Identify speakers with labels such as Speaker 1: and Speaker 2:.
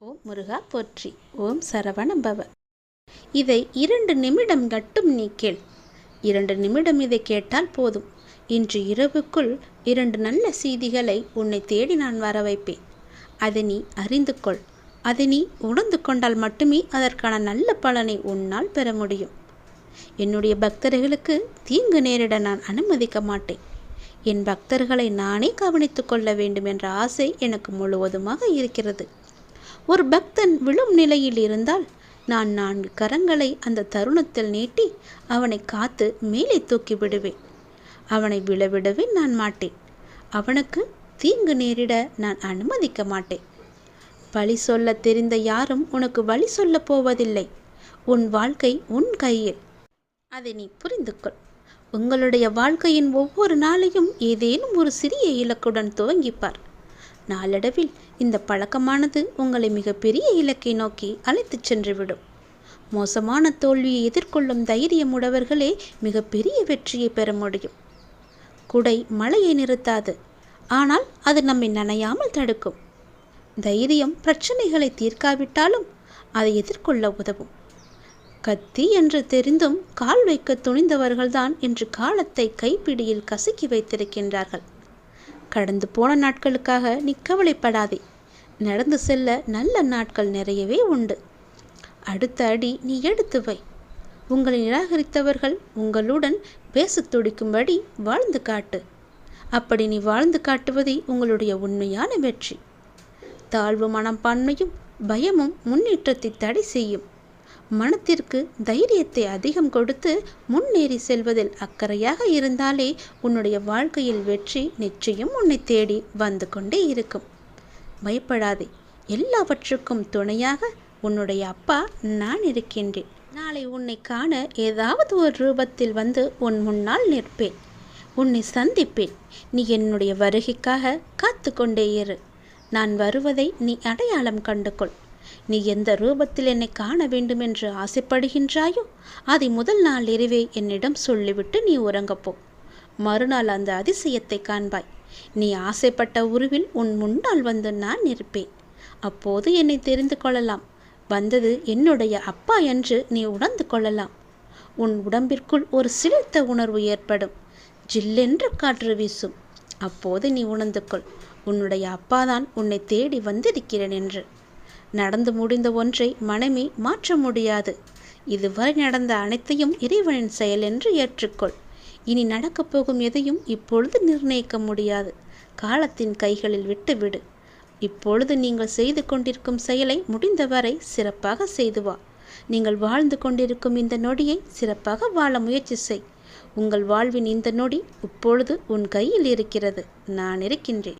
Speaker 1: ஓம் முருகா போற்றி. ஓம் சரவண பவ இதை இரண்டு நிமிடம் மட்டும் நீ கேள். இரண்டு நிமிடம் இதை கேட்டால் போதும். இன்று இரவுக்குள் இரண்டு நல்ல செய்திகளை உன்னை தேடி நான் வர வைப்பேன் அதை நீ அறிந்து கொள். அதை நீ உணர்ந்து கொண்டால் மட்டுமே அதற்கான நல்ல பலனை உன்னால் பெற முடியும். என்னுடைய பக்தர்களுக்கு தீங்கு நேரிட நான் அனுமதிக்க மாட்டேன். என் பக்தர்களை நானே கவனித்துக் கொள்ள வேண்டும் என்ற ஆசை எனக்கு முழுவதுமாக இருக்கிறது. ஒரு பக்தன் விழும் நிலையில் இருந்தால் நான் நான்கு கரங்களை அந்த தருணத்தில் நீட்டி அவனை காத்து மேலே தூக்கி விடுவேன். அவனை விழவிடவே நான் மாட்டேன். அவனுக்கு தீங்கு நேரிட நான் அனுமதிக்க மாட்டேன். பழி சொல்ல தெரிந்த யாரும் உனக்கு வழி சொல்லப் போவதில்லை. உன் வாழ்க்கை உன் கையில். அதை நீ புரிந்து கொள் உங்களுடைய வாழ்க்கையின் ஒவ்வொரு நாளையும் ஏதேனும் ஒரு சிறிய இலக்குடன் துவங்கிப்பார். நாளடைவில் இந்த பழக்கமானது உங்களை மிகப்பெரிய இலக்கை நோக்கி அழைத்துச் சென்றுவிடும். மோசமான தோல்வியை எதிர்கொள்ளும் தைரியம் உடவர்களே மிகப்பெரிய வெற்றியை பெற முடியும். குடை மழையை நிறுத்தாது ஆனால் அது நம்மை நனையாமல் தடுக்கும். தைரியம் பிரச்சனைகளை தீர்க்காவிட்டாலும் அதை எதிர்கொள்ள உதவும். கத்தி என்று தெரிந்தும் கால் வைக்க துணிந்தவர்கள்தான் இன்று காலத்தை கைப்பிடியில் கசக்கி வைத்திருக்கின்றார்கள். கடந்து போன நாட்களுக்காக நீ கவலைப்படாதே. நடந்து செல்ல நல்ல நாட்கள் நிறையவே உண்டு. அடுத்த அடி நீ எடுத்து வை. உங்களை நிராகரித்தவர்கள் உங்களுடன் பேசத் துடிக்கும்படி வாழ்ந்து காட்டு. அப்படி நீ வாழ்ந்து காட்டுவதே உங்களுடைய உண்மையான வெற்றி. தாழ்வு மனப்பான்மையும் பயமும் முன்னேற்றத்தை தடை செய்யும். மனத்திற்கு தைரியத்தை அதிகம் கொடுத்து முன்னேறி செல்வதில் அக்கறையாக இருந்தாலே உன்னுடைய வாழ்க்கையில் வெற்றி நிச்சயம் உன்னை தேடி வந்து கொண்டே இருக்கும். பயப்படாதே. எல்லாவற்றுக்கும் துணையாக உன்னுடைய அப்பா நான் இருக்கின்றேன். நாளை உன்னை காண ஏதாவது ஒரு ரூபத்தில் வந்து உன் முன்னால் நிற்பேன். உன்னை சந்திப்பேன். நீ என்னுடைய வருகைக்காக காத்து கொண்டே இரு. நான் வருவதை நீ அடையாளம் கண்டுகொள். நீ எந்த ரூபத்தில் என்னை காண வேண்டும் என்று ஆசைப்படுகின்றாயோ அதை முதல் நாள் இரவே என்னிடம் சொல்லிவிட்டு நீ உறங்கப்போ மறுநாள் அந்த அதிசயத்தை காண்பாய். நீ ஆசைப்பட்ட உருவில் உன் முன்னால் வந்து நான் இருப்பேன். அப்போது என்னை தெரிந்து கொள்ளலாம். வந்தது என்னுடைய அப்பா என்று நீ உணர்ந்து கொள்ளலாம். உன் உடம்பிற்குள் ஒரு சிலிர்த்த உணர்வு ஏற்படும். ஜில்லென்று காற்று வீசும். அப்போது நீ உணர்ந்து கொள். உன்னுடைய அப்பாதான் உன்னை தேடி வந்திருக்கிறேன் என்று. நடந்து முடிந்த ஒன்றை மனமே மாற்ற முடியாது. இதுவரை நடந்த அனைத்தையும் இறைவனின் செயல் என்று ஏற்றுக்கொள். இனி நடக்கப் போகும் எதையும் இப்பொழுது நிர்ணயிக்க முடியாது. காலத்தின் கைகளில் விட்டுவிடு. இப்பொழுது நீங்கள் செய்து கொண்டிருக்கும் செயலை முடிந்தவரை சிறப்பாக செய்து வா. நீங்கள் வாழ்ந்து கொண்டிருக்கும் இந்த நொடியை சிறப்பாக வாழ முயற்சி செய். உங்கள் வாழ்வின் இந்த நொடி இப்பொழுது உன் கையில் இருக்கிறது. நான் இருக்கின்றேன்.